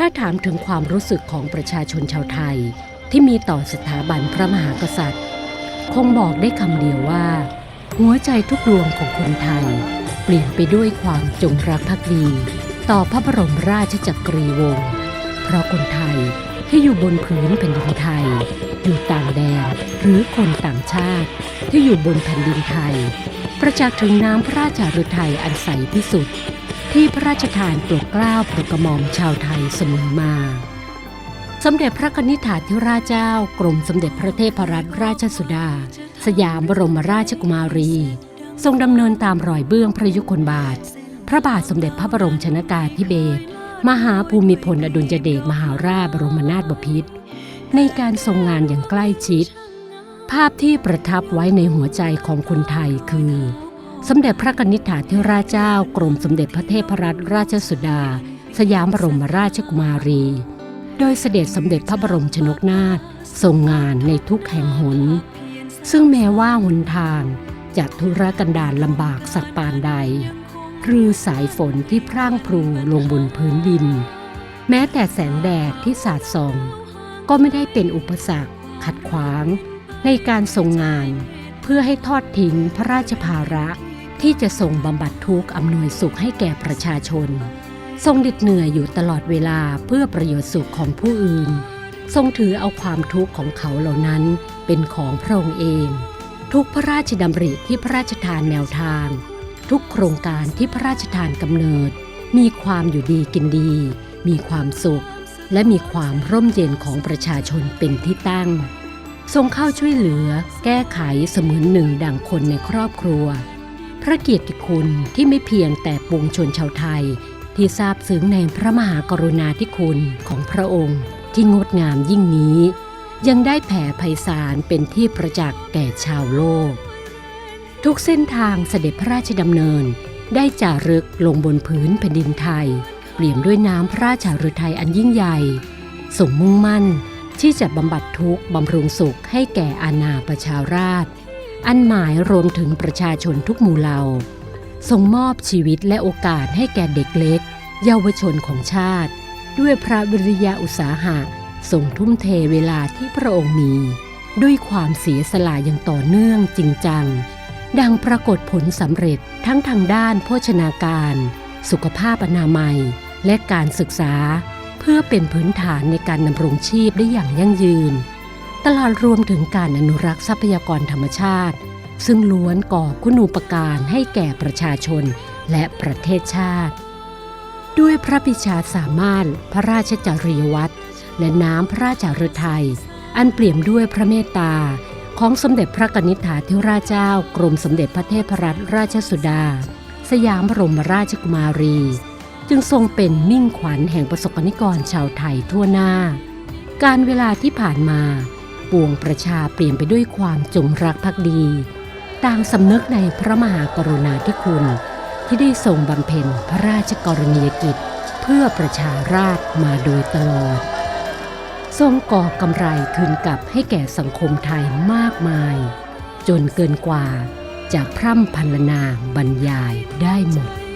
ถ้าถามถึงความรู้สึกของประชาชนชาวไทย ที่มีต่อสถาบันพระมหากษัตริย์ คงบอกได้คำเดียวว่า หัวใจทุกดวงของคนไทย เปลี่ยนไปด้วยความจงรักภักดี ต่อพระบรมราชจักรีวงศ์เพราะคนไทยที่อยู่บนพื้นแผ่นดินไทย อยู่ต่างแดนหรือคนต่างชาติ ที่อยู่บนแผ่นดินไทย ประจักษ์ถึงน้ำพระราชฤทัยอันใสที่สุด ที่พระราชทานโปรดเกล้าโปรดกระหม่อมชาวไทยเสมอมา สมเด็จพระนิธิถาธิราชเจ้ากรมสมเด็จพระเทพรัตนราชสุดา สยามบรมราชกุมารี ทรงดำเนินตามรอยเบื้องพระยุคลบาท พระบาทสมเด็จพระบรมชนากาธิเบศรมหาภูมิพลอดุลยเดชมหาราชบรมนาถบพิตรในการทรงงานอย่างใกล้ชิด ภาพที่ประทับไว้ในหัวใจของคนไทยคือ สมเด็จพระกนิษฐาธิราชเจ้ากรมสมเด็จพระเทพรัตนราชสุดา สยามบรมราชกุมารี โดยเสด็จสมเด็จพระบรมชนกนาถทรงงานในทุกแห่งหน ซึ่งแม้ว่าหนทางจะทุรกันดารลำบากสักปานใด คือสายฝนที่พร่างพรูลงบนพื้นดิน แม้แต่แสงแดดที่สาดส่อง ก็ไม่ได้เป็นอุปสรรค ขัดขวาง ในการทรงงาน เพื่อให้ทอดทิ้งพระราชภาระ ที่จะส่งบำบัดทุกข์อำนวยสุขให้แก่ประชาชน ทรงดิดเหนื่อยอยู่ตลอดเวลาเพื่อประโยชน์สุขของผู้อื่น ทรงถือเอาความทุกข์ของเขาเหล่านั้นเป็นของพระองค์เอง ทุกพระราชดำริที่พระราชทานแนวทาง ทุกโครงการที่พระราชทานกำเนิด มีความอยู่ดีกินดี มีความสุข และมีความร่มเย็นของประชาชนเป็นที่ตั้ง ทรงเข้าช่วยเหลือ แก้ไขเสมือนหนึ่งดังคนในครอบครัว พระเกียรติคุณที่ไม่เพียงแต่ปวงชนชาวไทย ที่ทราบซึ้งในพระมหากรุณาธิคุณของพระองค์ที่งดงามยิ่งนี้ ยังได้แผ่ไพศาลเป็นที่ประจักษ์แก่ชาวโลก ทุกเส้นทางเสด็จพระราชดำเนิน ได้จารึกลงบนพื้นแผ่นดินไทย เปลี่ยมด้วยน้ำพระราชฤทัยอันยิ่งใหญ่ส่งมุ่งมั่นที่จะบำบัดทุกข์บำรุงสุขให้แก่อาณาประชาราษฎร์ อันหมายรวมถึงประชาชนทุกหมู่เหล่าทรงมอบชีวิตและโอกาสให้แก่เด็กเล็ก เยาวชนของชาติ ด้วยพระวิริยะอุตสาหะทรงทุ่มเทเวลาที่พระองค์มี ด้วยความเสียสละอย่างต่อเนื่องจริงจัง ดังปรากฏผลสำเร็จทั้งทางด้านโภชนาการ สุขภาพอนามัย และการศึกษา เพื่อเป็นพื้นฐานในการดำรงชีพได้อย่างยั่งยืน ตลอดรวมถึงการอนุรักษ์ทรัพยากรธรรมชาติ ซึ่งล้วนก่อคุณูปการให้แก่ประชาชนและประเทศชาติ ด้วยพระปิชาสามารถพระราชจริยวัตรและน้ำพระราชฤทัยอันเปี่ยมด้วยพระเมตตาของสมเด็จพระกนิษฐาธิราชเจ้ากรมสมเด็จพระเทพรัตนราชสุดา สยามบรมราชกุมารี จึงทรงเป็นมิ่งขวัญแห่งประสบกนิกรชาวไทยทั่วหน้า การเวลาที่ผ่านมา ปวงประชาเปลี่ยนไปด้วยความจงรักภักดี ต่างสำนึกในพระมหากรุณาธิคุณ ที่ได้ทรงบำเพ็ญพระราชกรณียกิจ เพื่อประชาราษมาโดยตลอด ทรงก่อกำไรคืนกลับให้แก่สังคมไทยมากมาย จนเกินกว่าจะพร่ำพรรณนาบรรยายได้หมด